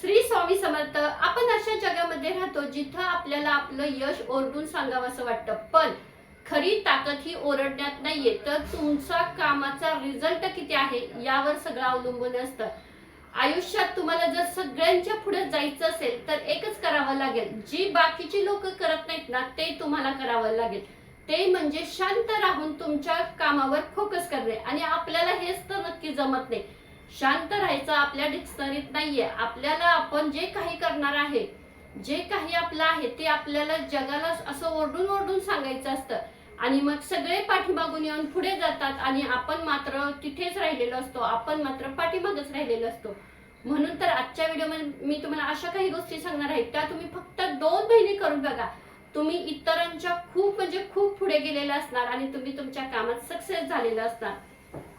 श्री स्वामी समर्थ आपण अशा जगामध्ये राहतो जिथं आपल्याला आपलं यश ओरडून सांगावं असं वाटतं. पण खरी ताकद ही ओरडण्यात नाहीये. तर तुमचा कामाचा रिझल्ट किती आहे यावर सगळं अवलंबून असतं. आयुष्यात तुम्हाला जर सगळ्यांच्या पुढे जायचं असेल तर एकच करावं लागेल. जी बाकीची लोक करत नाहीत ना ते तुम्हाला करावं लागेल. ते म्हणजे शांत राहून तुमच्या कामावर फोकस करणे. आणि आपल्याला हेच तर नक्की जमत नाही. शांत राहायचं आपल्या डिक्शनरीत नाहीये. आपल्याला आपण जे काही करणार आहे जे काही आपलं आहे ते आपल्याला जगाला असं ओरडून ओरडून सांगायचं असतं. आणि मग सगळे पाठीमागून येऊन पुढे जातात आणि आपण मात्र तिथेच राहिलेलो असतो. आपण मात्र पाठीमागच राहिलेलो असतो. म्हणून तर आजच्या व्हिडिओमध्ये मी तुम्हाला अशा काही गोष्टी सांगणार आहे. त्या तुम्ही फक्त दोन महिने करून बघा. तुम्ही इतरांच्या खूप म्हणजे खूप पुढे गेलेले असणार आणि तुम्ही तुमच्या कामात सक्सेस झालेलं असणार.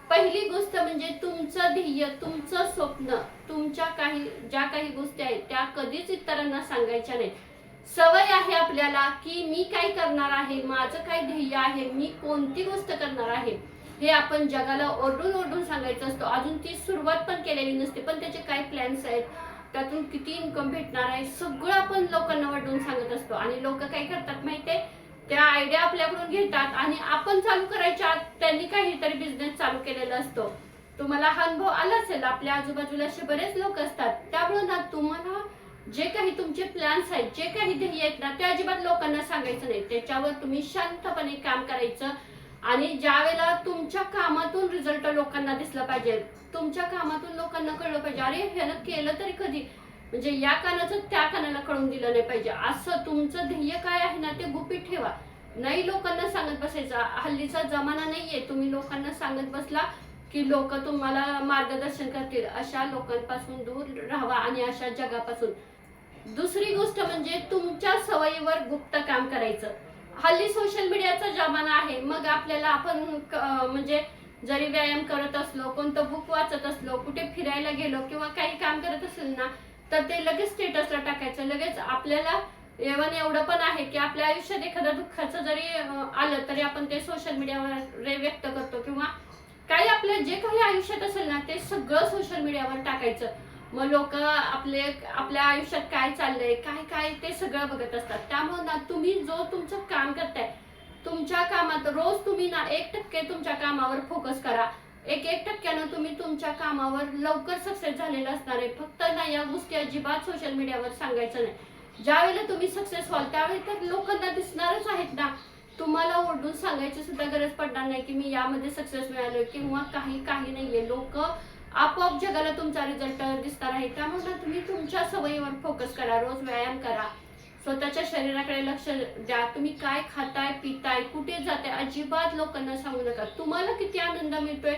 पहिली गोष्ट म्हणजे तुमचं ध्येय तुमचं स्वप्न तुमच्या काही ज्या काही गोष्टी आहेत त्या कधीच इतरांना सांगायच्या नाही सवय आहे आपल्याला की मी काय करणार आहे माझं काय ध्येय आहे मी कोणती गोष्ट करणार आहे हे आपण जगाला ओरडून ओरडून सांगायचं असतो. अजून ती सुरुवात पण केलेली नसते पण त्याचे काय प्लॅन्स आहेत त्यातून किती इन्कम भेटणार आहे सगळं आपण लोकांना वाटून सांगत असतो. आणि लोक काय करतात माहिती आहे त्या आयडिया आपल्याकडून घेतात आणि आपण चालू करायच्या त्यांनी काहीतरी बिझनेस चालू केलेला असतो. तुम्हाला हा अनुभव आला असेल आपल्या आजूबाजूला असे बरेच लोक असतात. त्यामुळे ना तुम्हाला जे काही तुमचे प्लॅन्स आहेत जे काही ध्येय आहेत ना ते अजिबात लोकांना सांगायचं नाही. त्याच्यावर तुम्ही शांतपणे काम करायचं आणि ज्या वेळेला तुमच्या कामातून रिझल्ट लोकांना दिसला पाहिजे तुमच्या कामातून लोकांना कळलं पाहिजे अरे ह्यानं केलं तरी कधी? म्हणजे या कानाचं त्या कानाला कळून दिलं नाही पाहिजे. असं तुमचं ध्येय काय आहे ना ते गुपित ठेवा. नाही लोकांना सांगत बसायचा. हल्लीचा जमाना नाहीये. तुम्ही लोकांना सांगत बसला की लोक तुम्हाला मार्गदर्शन करतील. अशा लोकांपासून दूर राहावा आणि अशा जगापासून. दुसरी गोष्ट म्हणजे तुमच्या सवयीवर गुप्त काम करायचं. हल्ली सोशल मीडियाचा जमाना आहे. मग आपल्याला आपण म्हणजे जरी व्यायाम करत असलो कोणतं बुक वाचत असलो कुठे फिरायला गेलो किंवा काही काम करत असेल ना तर ते लगेच स्टेटसला टाकायचं. लगेच आपल्याला एवन एवढं पण आहे की आपल्या आयुष्यात एखादं दुःखाचं जरी आलं तरी आपण ते सोशल मीडियावर रे व्यक्त करतो किंवा काही आपलं जे काही आयुष्यात असेल ना ते सगळं सोशल मीडियावर टाकायचं. मग लोक आपले आपल्या आयुष्यात काय चाललंय काय काय ते सगळं बघत असतात. त्यामुळे ना तुम्ही जो तुमचं काम करताय तुमच्या कामात रोज तुम्ही ना एक टक्के तुमच्या कामावर फोकस करा. एक एक टक्क्यानं तुम्ही तुमच्या कामावर लवकर सक्सेस झालेलं असणार आहे. फक्त ना या गोष्टी अजिबात सोशल मीडियावर सांगायचं नाही. ज्यावेळेला तुम्ही सक्सेस व्हाल त्यावेळी तर लोकांना दिसणारच आहेत ना. तुम्हाला ओरडून सांगायची सुद्धा गरज पडणार नाही की मी यामध्ये सक्सेस मिळालो किंवा काही काही नाहीये. लोक आपोआप जगाला तुमचा रिझल्ट दिसणार आहे. त्यामुळे तुम्ही तुमच्या सवयीवर फोकस करा रोज व्यायाम करा. स्वतःच्या शरीराकडे लक्ष द्या. तुम्ही काय खाताय पिताय कुठे जाताय अजिबात लोकांना सांगू नका. तुम्हाला किती आनंद मिळतोय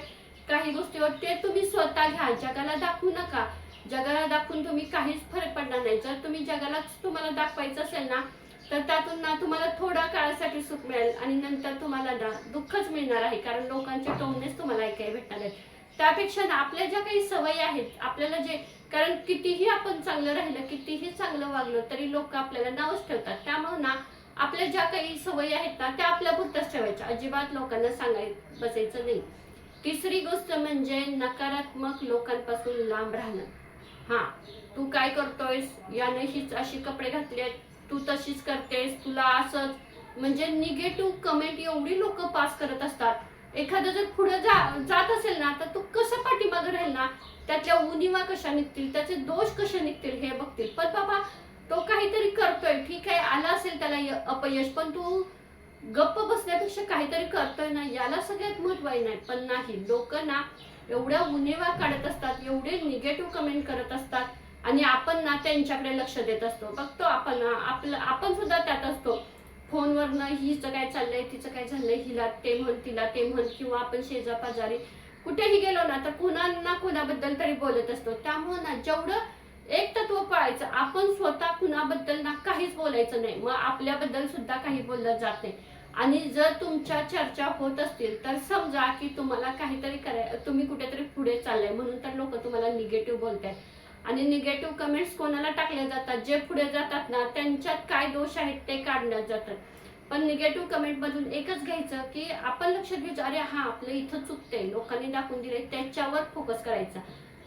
काही गोष्टीवर ते तुम्ही स्वतः घ्या जगाला दाखवू नका. जगाला दाखवून तुम्ही काहीच फरक पडणार नाही. जर तुम्ही जगालाच तुम्हाला दाखवायचं असेल ना तर त्यातून ना तुम्हाला थोडा काळासाठी सुख मिळेल आणि नंतर तुम्हाला ना दुःखच मिळणार आहे. कारण लोकांच्या टोमणेच तुम्हाला ऐकायला भेटणार आहे त्यापेक्षा ना आपल्या ज्या काही सवयी आहेत आपल्याला जे कारण कितीही आपण चांगलं राहिलं कितीही चांगलं वागलो तरी लोक आपल्याला नावच ठेवतात. त्यामुळे ना आपल्या ज्या काही सवयी आहेत ना त्या आपल्या पुरतच ठेवायच्या. अजिबात लोकांना सांगाय बसायचं नाही. तिसरी गोष्ट म्हणजे नकारात्मक लोकांपासून लांब राहणं. हा तू काय करतोयस? याने हीच अशी कपडे घातले तू तशीच करतेस. तुला असंच म्हणजे निगेटिव्ह कमेंट एवढी लोक पास करत असतात. एखादं जर पुढे जा जात असेल ना तर तू कसं पाठीमागं राहील ना? त्याच्या उणिवा कशा निघतील? त्याचे दोष कसे निघतील हे बघतील. पण बाबा तो काहीतरी करतोय. ठीक आहे आला असेल त्याला य- अपयश पण तू गप्प बसण्यापेक्षा काहीतरी करतोय ना याला सगळ्यात महत्त्व आहे नाही. पण नाही लोक ना एवढ्या उणेवा काढत असतात एवढे निगेटिव्ह कमेंट करत असतात आणि आपण ना त्यांच्याकडे लक्ष देत असतो. बघतो आपण आपलं आपण सुद्धा त्यात असतो. फोनवरनं हिचं काय चाललंय तिचं काय झालंय हिला ते म्हण तिला ते म्हण किंवा आपण शेजापाजारी कुठेही गेलो ना तर कुणा ना कुणाबद्दल तरी बोलत असतो. त्यामुळे ना जेवढं पाळायचं आपण स्वतः कुणाबद्दल ना काहीच बोलायचं नाही. मग आपल्याबद्दल सुद्धा काही बोललं जात नाही. आणि जर तुमच्या चर्चा होत असतील तर समजा की तुम्हाला काहीतरी कराय तुम्ही कुठेतरी पुढे चाललाय म्हणून तर लोक तुम्हाला निगेटिव्ह बोलतात आणि निगेटिव्ह कमेंट्स कोणाला टाकले जातात? जे पुढे जातात ना त्यांच्यात काय दोष आहेत ते काढण्यात जातात. पण निगेटिव्ह कमेंट मधून एकच घ्यायचं की आपण लक्षात घ्यायचं अरे हा आपलं इथं चुकतंय. लोकांनी दाखवून दिले त्याच्यावर फोकस करायचा.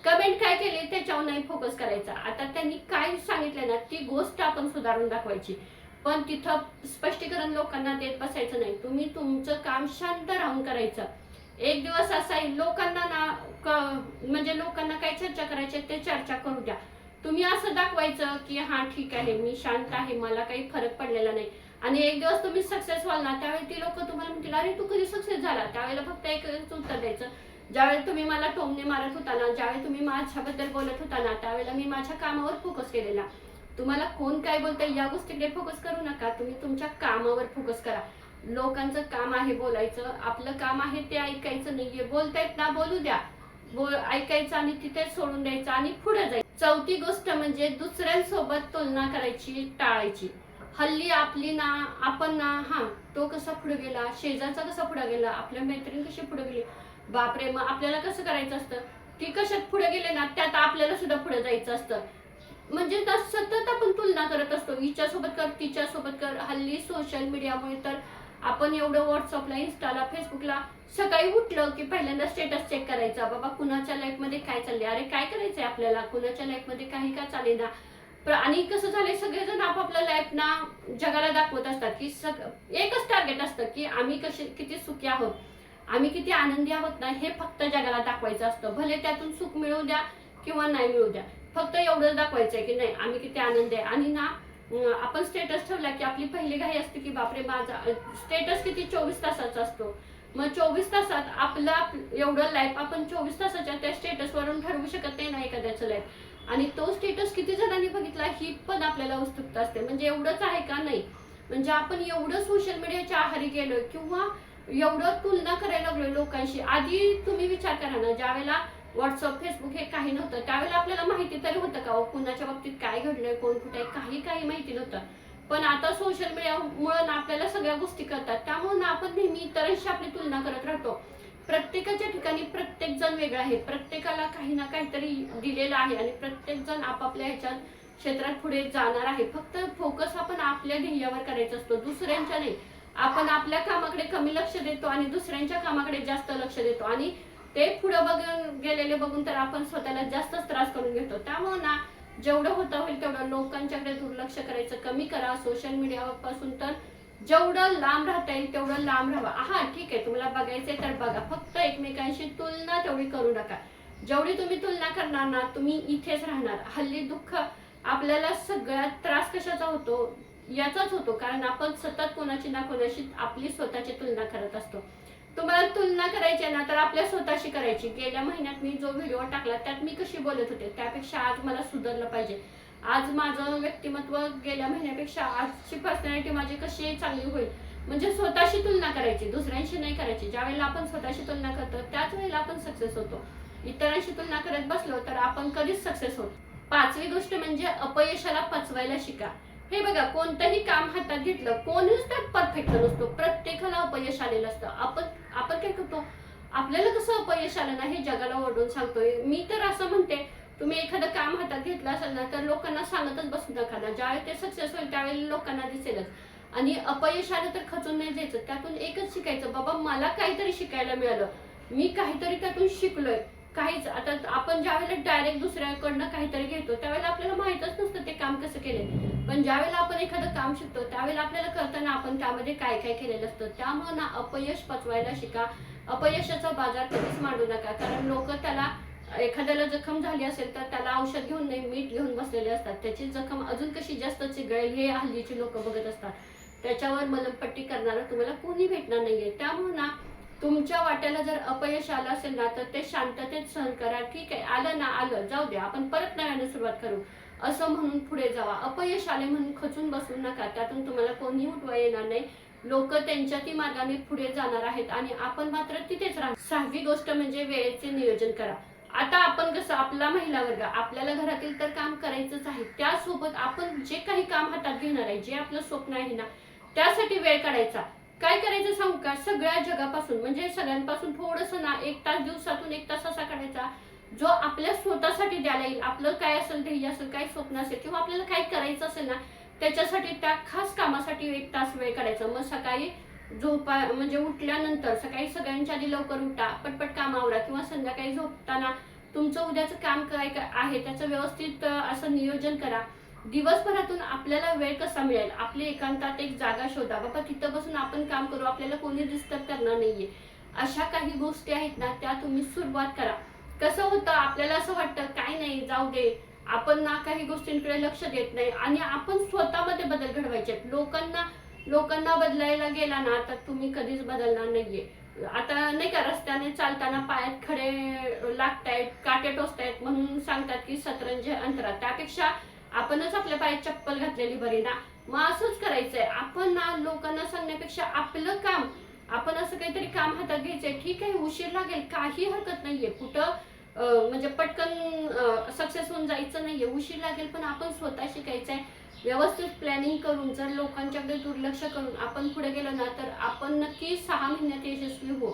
कमेंट काय केली त्याच्यावर नाही फोकस करायचा. आता त्यांनी काय सांगितलं ना ती गोष्ट आपण सुधारून दाखवायची. पण तिथं स्पष्टीकरण लोकांना देत बसायचं नाही. तुम्ही तुमचं काम शांत राहून करायचं. एक दिवस असा लोकांना ना क- म्हणजे लोकांना काय चर्चा करायची आहे ते चर्चा करू द्या. तुम्ही असं दाखवायचं की हा ठीक आहे मी शांत आहे मला काही फरक पडलेला नाही. आणि एक दिवस तुम्ही सक्सेस व्हाल ना त्यावेळी ती लोक तुम्हाला म्हणतील अरे तू कधी सक्सेस झाला? त्यावेळेला फक्त एकच उत्तर द्यायचं. ज्यावेळी तुम्ही मला टोमणे मारत होता ना ज्यावेळी तुम्ही माझ्याबद्दल बोलत होता ना त्यावेळेला मी माझ्या कामावर फोकस केलेला. तुम्हाला कोण काय बोलतंय या गोष्टीकडे फोकस करू नका. तुम्ही तुमच्या कामावर फोकस करा. लोकांचं काम आहे बोलायचं. आपलं काम आहे ते ऐकायचं नाहीये. बोलतायत ना बोलू द्या. बोल ऐकायचं आणि तिथे सोडून द्यायचं आणि पुढे जायचं. चौथी गोष्ट म्हणजे दुसऱ्यांसोबत तुलना करायची टाळायची. हल्ली आपली ना आपण ना हा तो कसा पुढे गेला शेजारचा कसा पुढे गेला आपल्या मैत्रीण कशी पुढे गेली बापरे मग आपल्याला कसं करायचं असतं? ते कशात पुढे गेले ना त्यात आपल्याला सुद्धा पुढे जायचं असतं. म्हणजे सतत आपण तुलना करत असतो. हिच्यासोबत कर तिच्यासोबत कर. हल्ली सोशल मीडियामुळे तर आपण एवढं व्हॉट्सअपला इन्स्टाला फेसबुकला सकाळी उठलं की पहिल्यांदा स्टेटस चेक करायचा. बाबा कुणाच्या लाईफमध्ये काय चाललंय? अरे काय करायचंय आपल्याला? कुणाच्या लाईफमध्ये काही का चालेना? ना आणि कसं झालंय सगळेजण आपापल्या लाईफ ना जगाला दाखवत असतात की सग एकच टार्गेट असतं की आम्ही कसे किती सुखी आहोत. आम्ही किती आनंदी आहोत ना हे फक्त जगाला दाखवायचं असतं. भले त्यातून सुख मिळू द्या किंवा नाही मिळू द्या फक्त एवढंच दाखवायचं आहे की नाही आम्ही किती आनंदी आहे. आणि ना आपण स्टेटस ठेवला की आपली पहिली घाई असते की बापरे माझा स्टेटस किती चोवीस तासाचा असतो. मग चोवीस तासात आपलं एवढं लाईफ आपण चोवीस तासाच्या त्या स्टेटसवरून ठरवू शकत नाही ना एखाद्याचं लाईफ आणि तो स्टेटस किती जणांनी बघितला ही पण आपल्याला उत्सुकता असते. म्हणजे एवढंच आहे का नाही? म्हणजे आपण एवढं सोशल मीडियाच्या आहारी गेलो किंवा एवढं तुलना करायला लागलोय लोकांशी. आधी तुम्ही विचार करा ना ज्यावेळेला व्हॉट्सअप फेसबुक हे काही नव्हतं त्यावेळेला आपल्याला माहिती तरी होतं का कुणाच्या बाबतीत काय घडलंय कोण कुठे काही काही माहिती नव्हतं. पण आता सोशल मीडियामुळे ना आपल्याला सगळ्या गोष्टी कळतात. त्यामुळे ना आपण नेहमी इतरांशी आपली तुलना करत राहतो. प्रत्येकाच्या ठिकाणी प्रत्येक जण वेगळा आहे. प्रत्येकाला काही ना काहीतरी दिलेलं आहे आणि प्रत्येक जण आपापल्या ह्याच्यात क्षेत्रात पुढे जाणार आहे. फक्त फोकस आपण आपल्या ध्येयावर करायचा असतो दुसऱ्यांच्या नाही. आपण आपल्या कामाकडे कमी लक्ष देतो आणि दुसऱ्यांच्या कामाकडे जास्त लक्ष देतो. आणि ते पुढे बघून गेलेले बघून तर आपण स्वतःला जास्तच त्रास करून घेतो. त्यामुळे ना जेवढं होतं होईल तेवढं लोकांच्याकडे दुर्लक्ष करायचं कमी करा. सोशल मीडियापासून तर जेवढं लांब राहता येईल तेवढं लांब राहा. हा ठीक आहे तुम्हाला बघायचंय तर बघा. फक्त एकमेकांशी तुलना तेवढी करू नका. जेवढी तुम्ही तुलना करणार ना तुम्ही इथेच राहणार. हल्ली दुःख आपल्याला सगळ्यात त्रास कशाचा होतो? याचाच होतो. कारण आपण सतत कोणाची ना कोणाशी आपली स्वतःची तुलना करत असतो. तुम्हाला तुलना करायची आहे ना तर आपल्या स्वतःशी करायची. गेल्या महिन्यात मी जो व्हिडिओ टाकला त्यात मी कशी बोलत होते? त्यापेक्षा आज मला सुधारलं पाहिजे. आज माझं व्यक्तिमत्व गेल्या महिन्यापेक्षा आजची पर्सनॅलिटी माझी कशी चांगली होईल? म्हणजे स्वतःशी तुलना करायची दुसऱ्यांशी नाही करायची. ज्या वेळेला आपण स्वतःशी तुलना करतो त्याच वेळेला आपण सक्सेस होतो. इतरांशी तुलना करत बसलो तर आपण कधीच सक्सेस होतो पाचवी गोष्ट म्हणजे अपयशाला पचवायला शिका. हे बघा कोणतंही काम हातात घेतलं कोणीच त्यात परफेक्ट नसतो. प्रत्येकाला अपयश आलेलं असतं. आपण आपण काय करतो? आपल्याला कसं अपयश आलं ना हे जगाला ओरडून सांगतोय. मी तर असं म्हणते तुम्ही एखादं काम हातात घेतलं असेल ना तर लोकांना सांगतच बसू नका ना. ज्यावेळी ते सक्सेस होईल त्यावेळी लोकांना दिसेलच. आणि अपयश आलं तर खचून नाही जायचं. त्यातून एकच शिकायचं बाबा मला काहीतरी शिकायला मिळालं. मी काहीतरी त्यातून शिकलोय. काहीच आता आपण ज्यावेळेला डायरेक्ट दुसऱ्याकडनं काहीतरी घेतो त्यावेळेला आपल्याला माहीतच नसतं ते काम कसं केले पण ज्यावेळेला आपण एखादं काम शिकतो त्यावेळेला आपल्याला करताना आपण त्यामध्ये काय काय केलेलं असतं त्यामुळे ना अपयश पचवायला शिका. अपयशाचा बाजार कधीच मांडू नका कारण लोक त्याला एखाद्याला जखम झाली असेल तर त्याला औषध घेऊन नाही मीठ घेऊन बसलेले असतात. त्याची जखम अजून कशी जास्त चिघळेल हे हल्लीची लोक बघत असतात. त्याच्यावर मलमपट्टी करणारा तुम्हाला कोणी भेटणार नाहीये. त्यामुळे ना तुमच्या वाट्याला जर अपयश आलं असेल ना तर ते शांततेत सहन करा. ठीक आहे आलं ना आलं जाऊ द्या आपण परत नव्याने सुरुवात करू. असं म्हणून पुढे जावा. अपयश आले म्हणून खचून बसू नका. त्यातून तुम्हाला कोणी उठवा येणार नाही. लोक त्यांच्या ती मार्गाने पुढे जाणार आहेत आणि आपण मात्र तिथेच राहा सहावी गोष्ट म्हणजे वेळेचे नियोजन करा. आता आपण कसं आपला महिला वर्ग आपल्याला घरातील तर काम करायचंच आहे. त्यासोबत आपण जे काही काम हातात घेणार आहे जे आपलं स्वप्न आहे ना त्यासाठी वेळ काढायचा. काय करायचं सांगू का? सगळ्या जगापासून म्हणजे सगळ्यांपासून थोडस ना एक तास दिवसातून एक तास असा काढायचा जो आपल्या स्वतःसाठी द्यायला येईल. आपलं काय असेल ध्येय असेल काय स्वप्न असेल किंवा आपल्याला काय करायचं असेल ना त्याच्यासाठी त्या खास कामासाठी एक तास वेळ काढायचा. मग सकाळी झोपा म्हणजे उठल्यानंतर सकाळी सगळ्यांच्या आधी लवकर उठा पटपट काम आवरा किंवा संध्याकाळी झोपताना तुमचं उद्याचं काम काय आहे त्याचं व्यवस्थित असं नियोजन करा. दिवसभरातून आपल्याला वेळ कसा मिळेल? आपली एकांतात एक जागा शोधा. बाबा तिथं बसून आपण काम करू. आपल्याला कोणी डिस्टर्ब करणार नाहीये. अशा काही गोष्टी आहेत ना त्या तुम्ही सुरुवात करा. कसं होतं आपल्याला असं वाटतं काय नाही जाऊ दे. आपण ना काही गोष्टींकडे लक्ष देत नाही आणि आपण स्वतःमध्ये बदल घडवायचे आहेत. लोकांना लोकांना बदलायला गेला ना तर तुम्ही कधीच बदलणार नाहीये. आता नाही का रस्त्याने चालताना पायात खडे लागतायत काटे टोचतायत म्हणून सांगतात की सतरंज अंतरात. त्यापेक्षा आपणच आपल्या पायात चप्पल घातलेली बरी ना. मग असंच करायचंय. आपण ना लोकांना सांगण्यापेक्षा आपलं काम आपण असं काहीतरी काम हातात घ्यायचंय. ठीक आहे उशीर लागेल काही हरकत नाहीये. कुठं म्हणजे पटकन सक्सेस होऊन जायचं नाहीये. उशीर लागेल पण आपण स्वतः शिकायचंय. व्यवस्थित प्लॅनिंग करून जर लोकांच्याकडे दुर्लक्ष करून आपण पुढे गेलो ना तर आपण नक्की सहा महिन्यात यशस्वी हो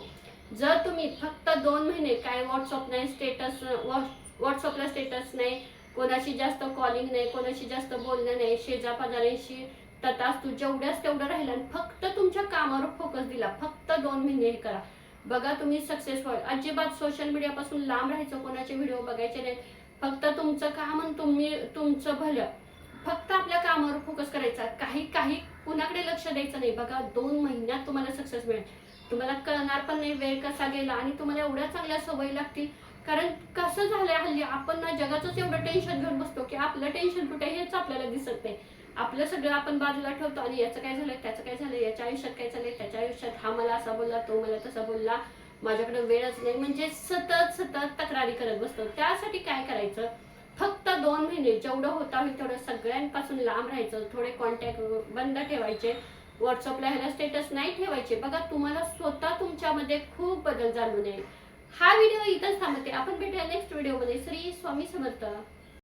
जर तुम्ही फक्त दोन महिने काय व्हॉट्सअप नाही स्टेटस व्हॉट्सअपला स्टेटस नाही कोणाशी जास्त कॉलिंग नाही कोणाशी जास्त बोलणं नाही शेजापाजाऱ्यांशी ततास तू जेवढ्याच तेवढं राहिलं आणि फक्त तुमच्या कामावर फोकस दिला. फक्त दोन महिने हे करा. बघा तुम्ही सक्सेस व्हाल अजिबात सोशल मीडियापासून लांब राहायचं कोणाचे व्हिडिओ बघायचे नाहीत फक्त तुमचं काम आणि तुम्ही तुमचं भलं. फक्त आपल्या कामावर फोकस करायचा. काही काही कुणाकडे लक्ष द्यायचं नाही. बघा दोन महिन्यात तुम्हाला सक्सेस मिळेल. तुम्हाला कळणार पण नाही वेळ कसा गेला आणि तुम्हाला एवढ्या चांगल्या सवयी लागतील. कारण कसं झालंय हल्ली आपण ना जगाचंच एवढं टेन्शन घेऊन बसतो की आपलं टेन्शन कुठे हेच आपल्याला दिसत नाही. आपलं सगळं आपण बाजूला ठेवतो आणि याचं काय झालं त्याचं काय झालं याच्या आयुष्यात काय झालंय त्याच्या आयुष्यात हा मला असा बोलला तो मला तसा बोलला. माझ्याकडे वेळच नाही. म्हणजे सतत सतत तक्रारी करत बसतो. त्यासाठी काय करायचं? फक्त दोन महिने जेवढं होता होईल तेवढं सगळ्यांपासून लांब राहायचं. थोडे कॉन्टॅक्ट बंद ठेवायचे. व्हॉट्सअपला ह्याला स्टेटस नाही ठेवायचे. बघा तुम्हाला स्वतः तुमच्यामध्ये खूप बदल जाणून येईल. हा व्हिडिओ इथंच थांबते. आपण भेटूया नेक्स्ट व्हिडिओमध्ये श्री स्वामी समर्थ.